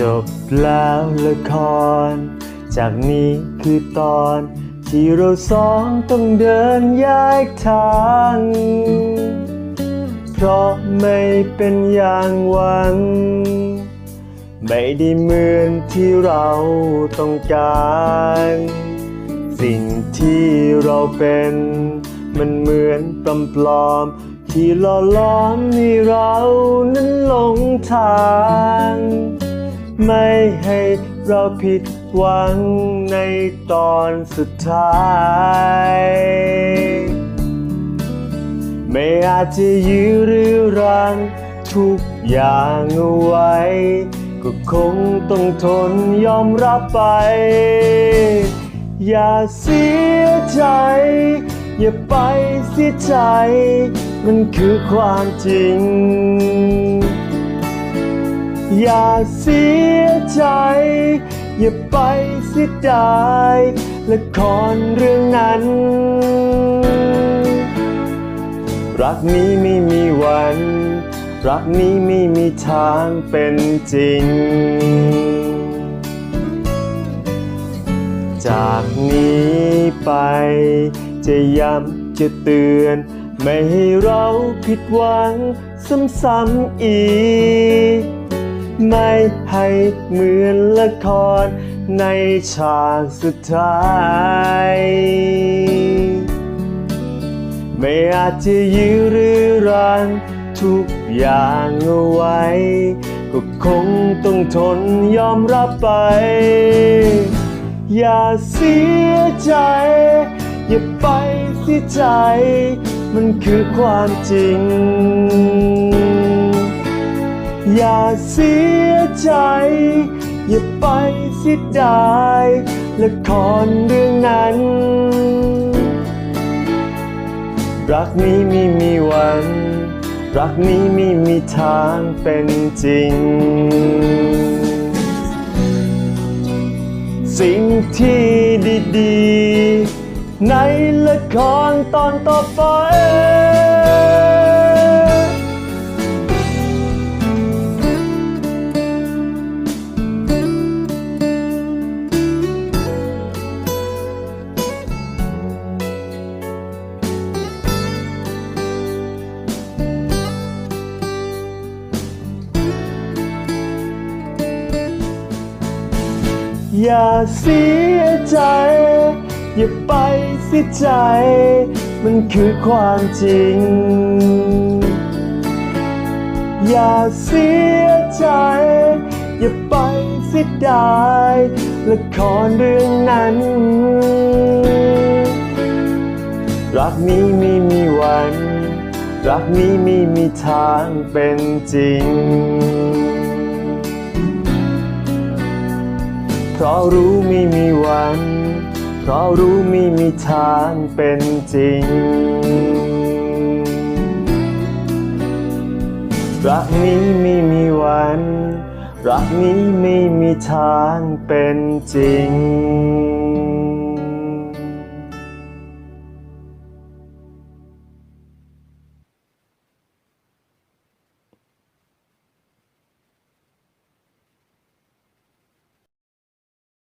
จบแล้วละคร จากนี้คือตอน ที่เราสองต้องเดินแยกทาง เพราะไม่เป็นอย่างหวัง ไม่ได้เหมือนที่เราต้องการ สิ่งที่เราเป็น มันเหมือนปลอมปลอมที่หล่อล้อมให้เรานั้นหลงทาง ไม่ให้เราผิดหวังในตอนสุดท้าย ไม่อาจจะยื้อหรือรังทุกอย่างเอาไว้ ก็คงต้องทนยอมรับไป อย่าเสียใจ อย่าไปเสียใจ มันคือความจริง อย่าเสียใจ อย่าไปเสียดายละครเรื่องนั้น รักนี้ไม่มีวัน รักนี้ไม่มีทางเป็นจริง จากนี้ไป จะย้ำจะเตือน ไม่ให้เราผิดหวังซ้ำๆอีก ไม่ให้เหมือนละครในฉากสุดท้าย ไม่อาจจะยื้อหรือรังทุกอย่างเอาไว้ ก็คงต้องทนยอมรับไป อย่าเสียใจ อย่าไปเสียใจ มันคือความจริง อย่าเสียใจ อย่าไปเสียดายละครเรื่องนั้น รักนี้ไม่มีวัน รักนี้ไม่มีทางเป็นจริง สิ่งที่ดีๆ ในละครตอนต่อไป อย่าเสียใจ อย่าไปเสียใจ มันคือความจริง อย่าเสียใจ อย่าไปเสียดายละครเรื่องนั้น รักนี้ไม่มีวัน รักนี้ไม่มีทางเป็นจริง เพราะรู้ไม่มีวัน เพราะรู้ไม่มีทางเป็นจริง รักนี้ไม่มีวัน รักนี้ไม่มีทางเป็นจริง